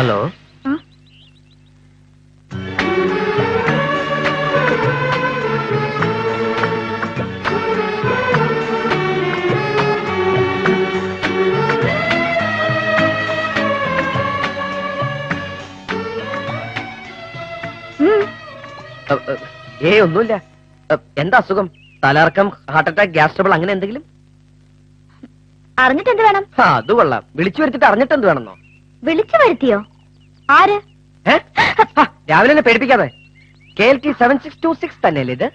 Hello. ഏ ഒന്നുമില്ല. എന്താ അസുഖം? തലർക്കം ഹാർട്ട് അറ്റാക്ക് ഗ്യാസ് ട്രബിൾ അങ്ങനെ എന്തെങ്കിലും? അറിഞ്ഞിട്ട് എന്ത് വേണം അത് കൊള്ളാം. വിളിച്ചു വരുത്തിട്ട് അറിഞ്ഞിട്ട് എന്ത് വേണമെന്നോ? വിളിച്ചു വരുത്തിയോ? ആര്? രാവിലെ തന്നെ പേടിപ്പിക്കാതെ. K L T seven six two six തന്നെയല്ലേ ഇത്?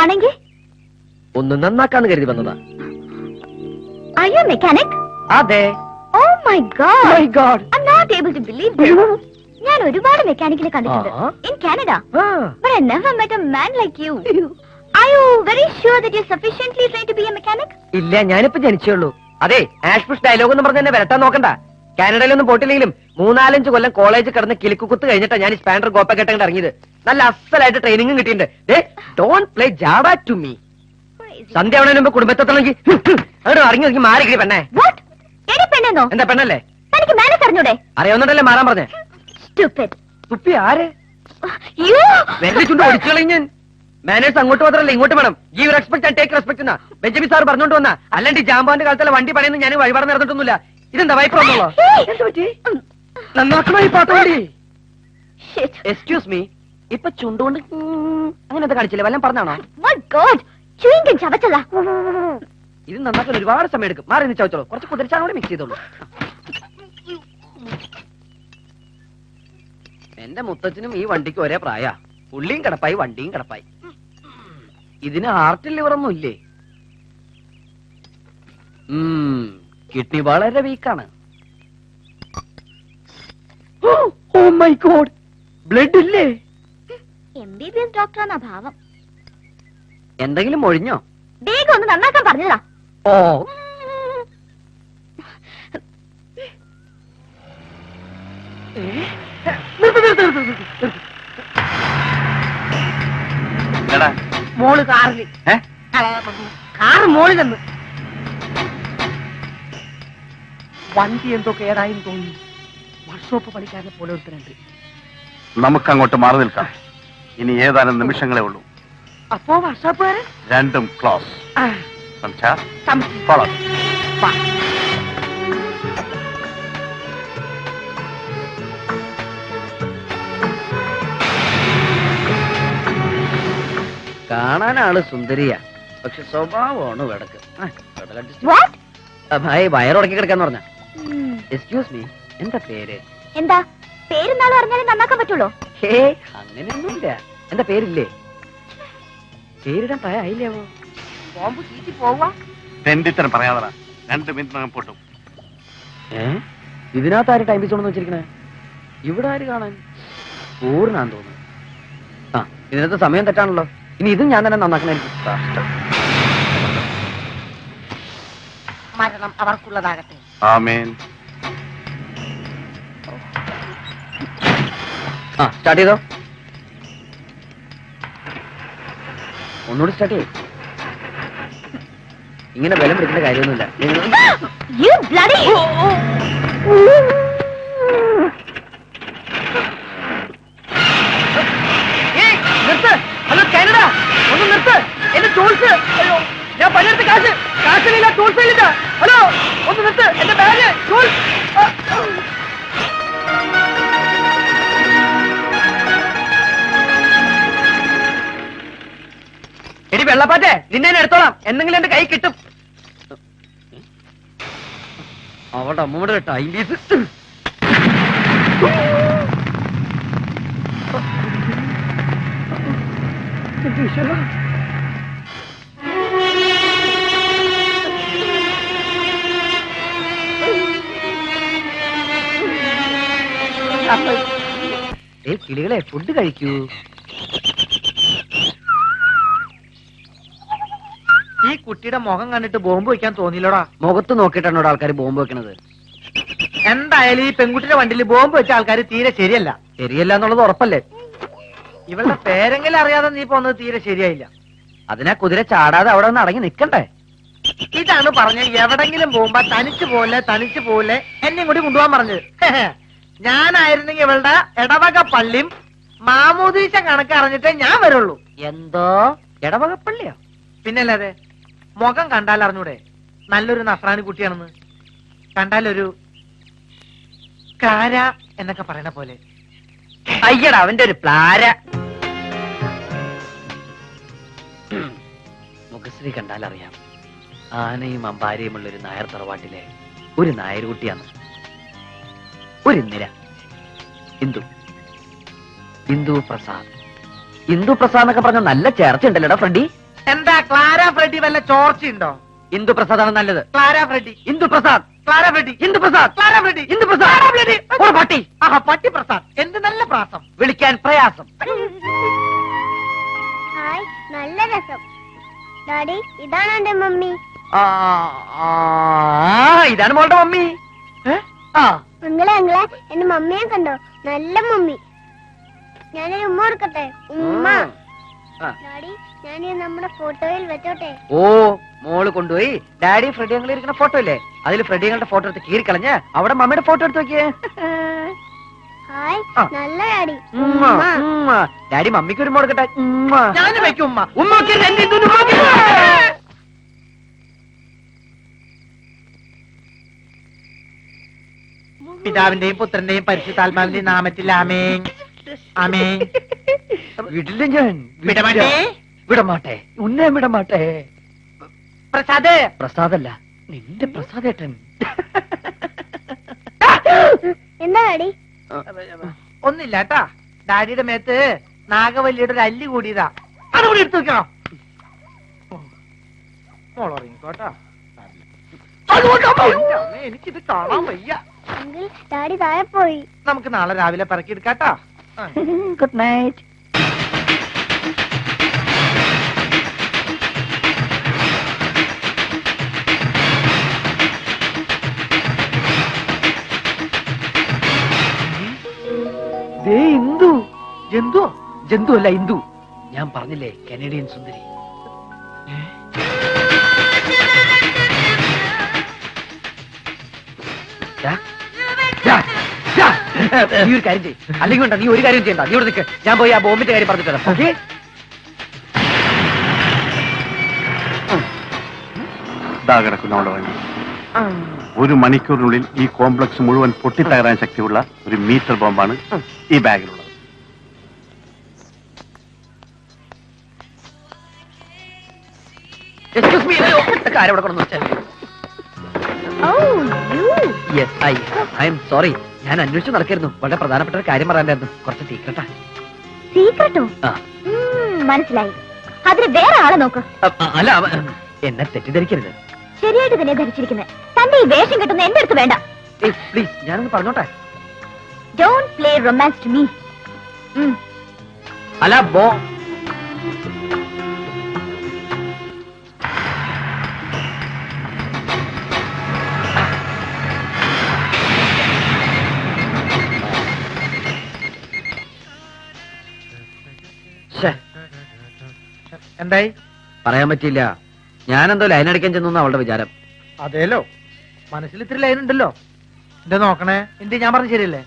ആണെങ്കിൽ? ഒന്ന് നന്നാക്കാന്ന് കരുതി വന്നതാ. അയ്യോ മെക്കാനിക് അതെ. ഓ my God my God I am not able to believe this. ഞാൻ ഒരുപാട് മെക്കാനിക്കിനെ കണ്ടിട്ടുണ്ട്. In Canada but I never met a man like you Are you very sure that you sufficiently trained to be a mechanic ഇല്ല ഞാനിപ്പോ ജനിച്ചേ ഉള്ളൂ. അതെ ആഷ്പുഷ് dialogue എന്ന് പറഞ്ഞ എന്നെ വരട്ടാൻ നോക്കണ്ട. കാനഡയിലൊന്നും പോട്ടില്ലെങ്കിലും മൂന്നാലഞ്ച് കൊല്ലം കോളേജ് കിടന്ന് കിളിക്കുത്ത് കഴിഞ്ഞിട്ടാ ഞാൻ ഈ സ്പാൻഡർ ഗോപ്പക്കെട്ട് ഇറങ്ങിയത്. നല്ല അസലായിട്ട് ട്രെയിനിങ്ങും കിട്ടിയിട്ടുണ്ട്. Don't play java to me സന്ധ്യ ആവണതിന് മുമ്പ് കുടുംബത്തെത്തണമെങ്കിൽ അവിടെ ഇറങ്ങി നോക്കി മാറി കിട്ടി പെണ്ണേ. പെണ്ണെന്നോ? എന്താ പെണ്ണല്ലേ? തനിക്ക് മാനസ് അറിഞ്ഞൂടെ അറിയാവുന്നുണ്ടല്ലേ മാറാൻ പറഞ്ഞേ. തുപ്പി ആര്! വെറുതെ ചുണ്ട് ഒടിച്ചു കളയും ഞാൻ. മാനേഴ്സ് അങ്ങോട്ട് മാത്രമല്ല ഇങ്ങോട്ട് വേണം. Give respect and take respect എന്നാ ബെഞ്ചമിൻ സാർ പറഞ്ഞോണ്ട് വന്ന. അല്ലാണ്ട് ജാമ്പാന്റെ കാലത്തുള്ള വണ്ടി പണിയെന്ന് ഞാൻ വഴിപാട് നടന്നിട്ടൊന്നുമില്ല. ഇതെന്താ വൈപ്പർ ഒന്നുള്ളോ Hey! നന്നാക്കണോ ഈ പാട്ട് വണ്ടി? എക്സ്ക്യൂസ് മീ ഇപ്പൊ ചുണ്ടുകൊണ്ട് അങ്ങനെ എന്താ കാണിച്ചില്ല? വല്ലതും പറഞ്ഞാണോ. ഇത് നന്നാക്കാൻ ഒരുപാട് സമയം എടുക്കും. മാറി നിന്ന് ചവച്ചോളൂ. കുറച്ച് കുതിരിച്ചാണ് കൂടെ മിക്സ് ചെയ്തോളൂ. എന്റെ മുത്തച്ഛനും ഈ വണ്ടിക്ക് ഒരേ പ്രായ. പുള്ളിയും കിടപ്പായി വണ്ടിയും കിടപ്പായി. ഇതിന് ഹാർട്ടിൽ ലിവറൊന്നും ഇല്ലേ? കിഡ്നി വളരെ വീക്കാണ്. Oh my God. ബ്ലഡ് ഇല്ലേ? MBBS ഡോക്ടറാണ് ഭാവം. എന്തെങ്കിലും ഒഴിഞ്ഞോ? വേഗം ഒന്ന് നന്നാക്കാൻ പറഞ്ഞതാ. ഓ. എടാ. മോൾ കാറിൽ കാറ് മോളിൽ നിന്ന്. വണ്ടി എന്തോ കേടായെന്ന് തോന്നി. വർക്ക്ഷോപ്പ് പണിക്കാരനെ പോലെ ഒരുത്തനുണ്ട് നമുക്ക് അങ്ങോട്ട് മാറി നിൽക്കാം. ഇനി ഏതാനും നിമിഷങ്ങളേ ഉള്ളൂ. അപ്പോ വർക്ക്ഷോപ്പുകാരൻ രണ്ടും ക്ലോസ്. ഫോളോ വാ. കാണാനാൾ സുന്ദരിയാ. പക്ഷെ സ്വഭാവമാണ്? ഭായി വയറുടക്കി കിടക്കാന്ന് പറഞ്ഞ. എക്സ്ക്യൂസ് മീ എന്താ പേര്? എന്താ? പേരുന്നാളും അറിഞ്ഞാലേ നന്നാക്കാൻ പറ്റുള്ളൂ. ഹേ അങ്ങനെയൊന്നുമില്ല. എന്താ പേരില്ലേ? പേരിടാൻ പ്രായമായില്ലേവോ ബോംബ് ചീറ്റി പോവാ തെണ്ടിത്തരം പറയാതറ രണ്ട് മിനിറ്റിനകം പൊട്ടും. ഏ? ഇതിനകത്ത് ആര് ടൈം പീസ് വെച്ചിരിക്കണേ? ഇവിടെ ആര് കാണാൻ? പൂർണാന്ന് തോന്നുന്നു. ആ ഇതിനകത്ത് സമയം തെറ്റാണല്ലോ. ഇനി ഇതും ഞാൻ തന്നെ നന്നാക്കണായിരിക്കും. മരണം അവർക്കുള്ളതാകട്ടെ. ആമേൻ. ആ സ്റ്റാർട്ട് ചെയ്തോ? ഒന്നുകൂടി സ്റ്റാർട്ട് ചെയ്യും. ഇങ്ങനെ ബലം പിടിക്കേണ്ട കാര്യമൊന്നുമില്ല. വെള്ളപ്പാറ്റേ നിന്നെ ഞാൻ എടുത്തോളാം. എന്തെങ്കിലും എന്റെ കൈ കിട്ടും. അവളുടെ അമ്മൂടെ ടൈം പീസ് കിളികളെ ഫുഡ് കഴിക്കൂ. കുട്ടിയുടെ മുഖം കണ്ടിട്ട് ബോംബ് വെക്കാൻ തോന്നിയില്ലടാ. മുഖത്ത് നോക്കിയിട്ടാണ് ആൾക്കാർ ബോംബ് വെക്കണത്. എന്തായാലും ഈ പെൺകുട്ടിയുടെ വണ്ടിയിൽ ബോംബ് വെച്ച ആൾക്കാർ തീരെ ശരിയല്ല. ശരിയല്ല എന്നുള്ളത് ഉറപ്പല്ലേ? ഇവളുടെ പേരെങ്കിലും അറിയാതെ നീ പോന്നത് തീരെ ശരിയായില്ല. അതിനാ കുതിര ചാടാതെ അവിടെ ഒന്ന് അടങ്ങി നിക്കണ്ടേ ഇതാണ് പറഞ്ഞ എവിടെങ്കിലും പോകുമ്പോ തനിച്ചു പോലെ തനിച്ച് പോലെ എന്നെയും കൂടി കൊണ്ടുപോകാൻ പറഞ്ഞത്. ഞാനായിരുന്നെങ്കിൽ ഇവളുടെ ഇടവക പള്ളിയും മാമോദീശ കണക്ക് അറിഞ്ഞിട്ടേ ഞാൻ വരുള്ളൂ. എന്തോ? ഇടവക പള്ളിയോ? പിന്നല്ലാതെ മുഖം കണ്ടാൽ അറിഞ്ഞൂടെ? നല്ലൊരു നസ്രാണി കുട്ടിയാണെന്ന്. കണ്ടാലൊരു കാര എന്നൊക്കെ പറയണ പോലെ. അയ്യട അവന്റെ ഒരു പ്ലാര. മുഖശ്രീ കണ്ടാൽ അറിയാം. ആനയും അമ്പാരിയുമുള്ള ഒരു നായർ തറവാട്ടിലെ ഒരു നായർ കുട്ടിയാണ്. ഒരു നിര. ഇന്ദു. ഇന്ദു പ്രസാദ് ഇന്ദു പ്രസാദ് എന്നൊക്കെ പറഞ്ഞ നല്ല ചേർച്ചയുണ്ടല്ലോ ഫ്രണ്ടി? എന്താ ക്ലാര ഫ്രെഡി വല്ല ചോർച്ചയുണ്ടോ? ആണ് നല്ലത്. Clara Freddy. Induprasad. Clara Freddy. Induprasad. Clara Freddy. Induprasad. ഒരു പട്ടി. ആഹാ പട്ടി പ്രസാദ്. എന്ത് നല്ല പ്രാസം. വിളിക്കാൻ പ്രയാസം. ഹായ് നല്ല രസം. ഡാഡി ഇതാണ് എന്റെ മമ്മി. ആ, ആ, ഇതാണ് മോളുടെ മമ്മി. ഏ? ആ. അങ്ങളെ അങ്ങളെ എന്റെ മമ്മിയെ കണ്ടോ? നല്ല മമ്മി. ഞാനൊരു ഉമ്മ കൊടുക്കട്ടെ? ഉമ്മ. ഓ മോൾ കൊണ്ടുപോയി. ഡാഡി ഫ്രെഡി ഞങ്ങൾ ഇരിക്കുന്ന ഫോട്ടോ ഇല്ലേ? അതിൽ ഫ്രെഡി ഞങ്ങളുടെ ഫോട്ടോ എടുത്ത് കീറിക്കളഞ്ഞ് അവിടെ മമ്മിയുടെ ഫോട്ടോ എടുത്ത് നോക്കിയേ. നല്ല ഡാഡി. ഉമ്മ, ഉമ്മ. ഉമ്മ. ഡാഡി മമ്മിക്ക് ഒരു കൊടുക്കട്ടെ ഉമ്മ. ഉമ്മക്ക്. പിതാവിന്റെയും പുത്രന്റെയും പരിശുദ്ധാത്മാവിന്റെയും നാമത്തിൽ ആമേ ആമേ വിടില്ല ഞാൻ വിടമാട്ടെ? വിടമാട്ടെ. ഉന്നേ വിടമാട്ടെ. പ്രസാദ്. പ്രസാദല്ല നിന്റെ പ്രസാദേട്ടൻ. എന്താ ഡാഡി? ഒന്നില്ല കേട്ടാ. ഡാഡിയുടെ മേത്ത് നാഗവല്ലിയുടെ ഒരു അല്ലി കൂടിയതാ. അത് കൂടി എടുത്തു വെക്കണം? അമ്മേ, എനിക്കിത് കാണാൻ വയ്യ. ഡാഡി താഴെ പോയി. നമുക്ക് നാളെ രാവിലെ പറക്കി എടുക്കാട്ടാ. ഗുഡ് നൈറ്റ് ദേ ഇന്ദു. എന്തോ ജന്തു അല്ല ഇന്ദു. ഞാൻ പറഞ്ഞില്ലേ കനേഡിയൻ സുന്ദരി. ദാ, ദാ, ദാ. നീ ഒരു കാര്യം ചെയ്യ്. അല്ലെങ്കിൽ വേണ്ട നീ ഒരു കാര്യം ചെയ്യണ്ട. നീ ഇവിടെ നിൽക്ക് ഞാൻ പോയി ആ ബോംബിന്റെ കാര്യം പറഞ്ഞിട്ട് വരാം ഓക്കെ? ആ കിടക്കുന്നു അവിടെ വണ്ടി ഒരു മണിക്കൂറിനുള്ളിൽ ഈ കോംപ്ലക്സ് മുഴുവൻ പൊട്ടിത്തകരാൻ ശക്തിയുള്ള ഒരു മീറ്റർ ബോംബാണ് ഈ ബാഗിലുള്ളത്. എക്സ്ക്യൂസ് മീ കാര്യം ഇവിടെ കൊണ്ടു വെച്ചാൽ oh yes I I'm sorry ഞാൻ അന്വേഷിച്ചു നടക്കായിരുന്നു. വളരെ പ്രധാനപ്പെട്ട ഒരു കാര്യം പറയാനായിരുന്നു. കുറച്ച് സീക്രട്ടാ സീക്രട്ടോ ആ. മനസ്സിലായി. അതിന് വേറെ ആളെ നോക്ക്. അല്ല എന്നെ തെറ്റിദ്ധരിക്കരുത്. ശരിയായിട്ട് തന്നെ ധരിച്ചിരിക്കുന്നത് തന്റെ ഈ വേഷം കെട്ടുന്ന എന്റെ അടുത്ത് വേണ്ട. പ്ലീസ് ഞാനൊന്ന് പറഞ്ഞോട്ടെ? Don't play romance to me അല്ല ബോ. എന്തായി? പറയാൻ പറ്റിയില്ല. ഞാനെന്തോ ലൈൻ അടിക്കാൻ ചെന്നു അവളുടെ വിചാരം. അതേലോ. മനസ്സിൽ ഇത്തിരി ലൈൻ ഉണ്ടല്ലോ. എന്താ നോക്കണേ? എന്ത് ഞാൻ പറഞ്ഞ ശരിയല്ലേ?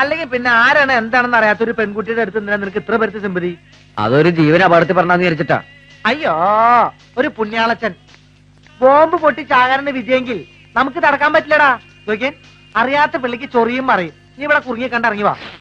അല്ലെങ്കിൽ പിന്നെ ആരാണ് എന്താണെന്ന് അറിയാത്ത ഒരു പെൺകുട്ടിയുടെ അടുത്ത് എന്തിനാ നിനക്ക് ഇത്ര പേർക്ക് സിമ്പതി അതൊരു ജീവൻ അപകടത്തിൽ പറഞ്ഞാന്ന് വിചാരിച്ചിട്ടാ. അയ്യോ ഒരു പുണ്യാളച്ചൻ. ബോംബ് പൊട്ടിച്ചാകാരന്റെ വിജയെങ്കിൽ നമുക്ക് തടക്കാൻ പറ്റില്ലടാ. അറിയാത്ത പിള്ളിക്ക് ചൊറിയും പറയും നീ ഇവിടെ കുറുങ്ങി കണ്ടിറങ്ങി വാ.